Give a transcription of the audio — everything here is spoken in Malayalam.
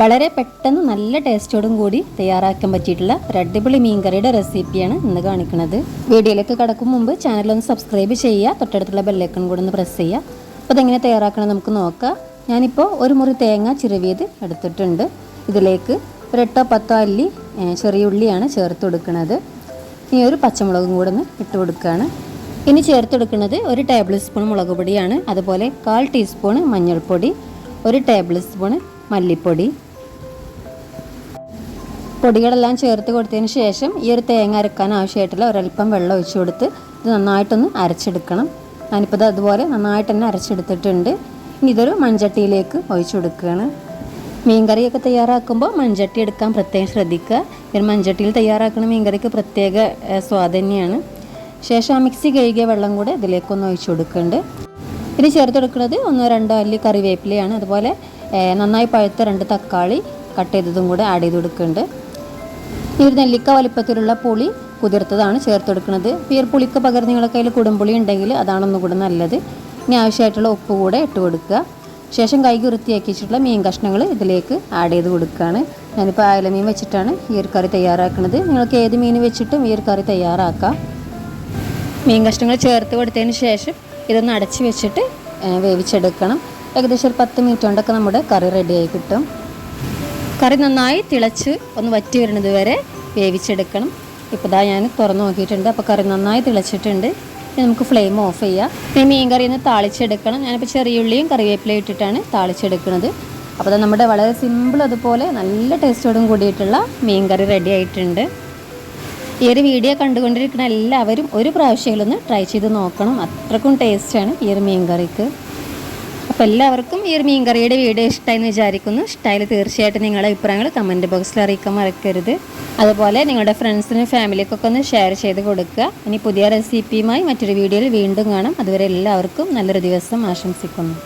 വളരെ പെട്ടെന്ന് നല്ല ടേസ്റ്റോടും കൂടി തയ്യാറാക്കാൻ പറ്റിയിട്ടുള്ള ഒരു അടിപൊളി മീൻകറിയുടെ റെസിപ്പിയാണ് ഇന്ന് കാണിക്കുന്നത്. വീഡിയോയിലേക്ക് കടക്കും മുമ്പ് ഒന്ന് സബ്സ്ക്രൈബ് ചെയ്യുക തൊട്ടടുത്തുള്ള ബെല്ലൈക്കൺ കൂടെ ഒന്ന് പ്രസ് ചെയ്യുക. അപ്പോൾ അതെങ്ങനെ തയ്യാറാക്കണം നമുക്ക് നോക്കാം. ഞാനിപ്പോൾ ഒരു മുറി തേങ്ങ ചിരവിയത് എടുത്തിട്ടുണ്ട്. ഇതിലേക്ക് ഒരു എട്ടോ പത്തോ അല്ലി ചെറിയ ഉള്ളിയാണ് ചേർത്ത് കൊടുക്കുന്നത്. ഇനി ഒരു പച്ചമുളകും കൂടെ ഒന്ന് ഇട്ട് കൊടുക്കുകയാണ് ഇനി ചേർത്ത് കൊടുക്കുന്നത് ഒരു ടേബിൾ സ്പൂൺ മുളക് പൊടിയാണ്. അതുപോലെ കാൽ ടീസ്പൂൺ മഞ്ഞൾപ്പൊടി ഒരു ടേബിൾ സ്പൂൺ മല്ലിപ്പൊടി. പൊടികളെല്ലാം ചേർത്ത് കൊടുത്തതിന് ശേഷം ഈ ഒരു തേങ്ങ അരക്കാൻ ആവശ്യമായിട്ടുള്ള ഒരല്പം വെള്ളം ഒഴിച്ചു കൊടുത്ത് ഇത് നന്നായിട്ടൊന്ന് അരച്ചെടുക്കണം. ഞാനിപ്പോൾ ഇത് അതുപോലെ നന്നായിട്ട് തന്നെ അരച്ചെടുത്തിട്ടുണ്ട്. ഇനി ഇതൊരു മൺചട്ടിയിലേക്ക് ഒഴിച്ചു കൊടുക്കുകയാണ്. മീൻകറിയൊക്കെ തയ്യാറാക്കുമ്പോൾ മൺചട്ടി എടുക്കാൻ പ്രത്യേകം ശ്രദ്ധിക്കുക. ഒരു മൺചട്ടിയിൽ തയ്യാറാക്കുന്ന മീൻകറിക്ക് പ്രത്യേക സ്വാദ് തന്നെയാണ്. ശേഷം ആ മിക്സി കഴുകിയ വെള്ളം കൂടെ ഇതിലേക്കൊന്ന് ഒഴിച്ചു കൊടുക്കുന്നുണ്ട്. ഇനി ചേർത്തെടുക്കുന്നത് ഒന്നോ രണ്ടോ അല്ലി കറിവേപ്പിലയാണ്. അതുപോലെ നന്നായി പഴുത്ത രണ്ട് തക്കാളി കട്ട് ചെയ്തതും കൂടെ ആഡ് ചെയ്ത് കൊടുക്കുന്നുണ്ട്. ഈ ഒരു നെല്ലിക്ക വലിപ്പത്തിലുള്ള പുളി കുതിർത്തതാണ് ചേർത്ത് കൊടുക്കുന്നത്. പിയർ പുളിക്ക് പകരം നിങ്ങളുടെ കയ്യിൽ കുടുംപുളി ഉണ്ടെങ്കിൽ അതാണ് ഒന്നുകൂടെ നല്ലത്. ഇനി ആവശ്യമായിട്ടുള്ള ഉപ്പ് കൂടെ ഇട്ട് കൊടുക്കുക. ശേഷം കൈകി വൃത്തിയാക്കി വെച്ചിട്ടുള്ള മീൻ കഷ്ണങ്ങൾ ഇതിലേക്ക് ആഡ് ചെയ്ത് കൊടുക്കുകയാണ്. ഞാനിപ്പോൾ അയലമീൻ വെച്ചിട്ടാണ് ഈ ഒരു കറി തയ്യാറാക്കുന്നത്. നിങ്ങൾക്ക് ഏത് മീൻ വെച്ചിട്ടും ഈ ഒരു കറി തയ്യാറാക്കാം. മീൻ കഷ്ണങ്ങൾ ചേർത്ത് കൊടുത്തതിന് ശേഷം ഇതൊന്ന് അടച്ച് വെച്ചിട്ട് വേവിച്ചെടുക്കണം. ഏകദേശം ഒരു പത്ത് മിനിറ്റ് കൊണ്ടൊക്കെ നമ്മുടെ കറി റെഡിയായി കിട്ടും. കറി നന്നായി തിളച്ച് ഒന്ന് വറ്റി വരുന്നത് വരെ വേവിച്ചെടുക്കണം. ഇപ്പോൾ ഇതാ ഞാൻ തുറന്ന് നോക്കിയിട്ടുണ്ട്. അപ്പോൾ കറി നന്നായി തിളച്ചിട്ടുണ്ട്. ഇനി നമുക്ക് ഫ്ലെയിം ഓഫ് ചെയ്യാം. ഇനി മീൻ കറി ഒന്ന് താളിച്ചെടുക്കണം. ഞാനിപ്പോൾ ചെറിയ ഉള്ളിയും കറിവേപ്പിലയും ഇട്ടിട്ടാണ് താളിച്ചെടുക്കുന്നത്. അപ്പോൾ നമ്മുടെ വളരെ സിമ്പിൾ അതുപോലെ നല്ല ടേസ്റ്റോടും കൂടിയിട്ടുള്ള മീൻ കറി റെഡി ആയിട്ടുണ്ട്. ഈ ഒരു വീഡിയോ കണ്ടുകൊണ്ടിരിക്കുന്ന എല്ലാവരും ഒരു പ്രാവശ്യങ്ങളൊന്ന് ട്രൈ ചെയ്ത് നോക്കണം. അത്രക്കും ടേസ്റ്റാണ് ഈ ഒരു മീൻ കറിക്ക് അപ്പോൾ എല്ലാവർക്കും ഈ ഒരു മീൻകറിയുടെ വീഡിയോ ഇഷ്ടമായി എന്ന് വിചാരിക്കുന്നു. ഇഷ്ടമായി തീർച്ചയായിട്ടും നിങ്ങളുടെ അഭിപ്രായങ്ങൾ കമന്റ് ബോക്സിൽ അറിയിക്കാൻ മറക്കരുത്. അതുപോലെ നിങ്ങളുടെ ഫ്രണ്ട്സിനും ഫാമിലിക്കൊക്കെ ഒന്ന് ഷെയർ ചെയ്ത് കൊടുക്കുക. ഇനി പുതിയ റെസിപ്പിയുമായി മറ്റൊരു വീഡിയോയിൽ വീണ്ടും കാണാം. അതുവരെ എല്ലാവർക്കും നല്ലൊരു ദിവസം ആശംസിക്കുന്നു.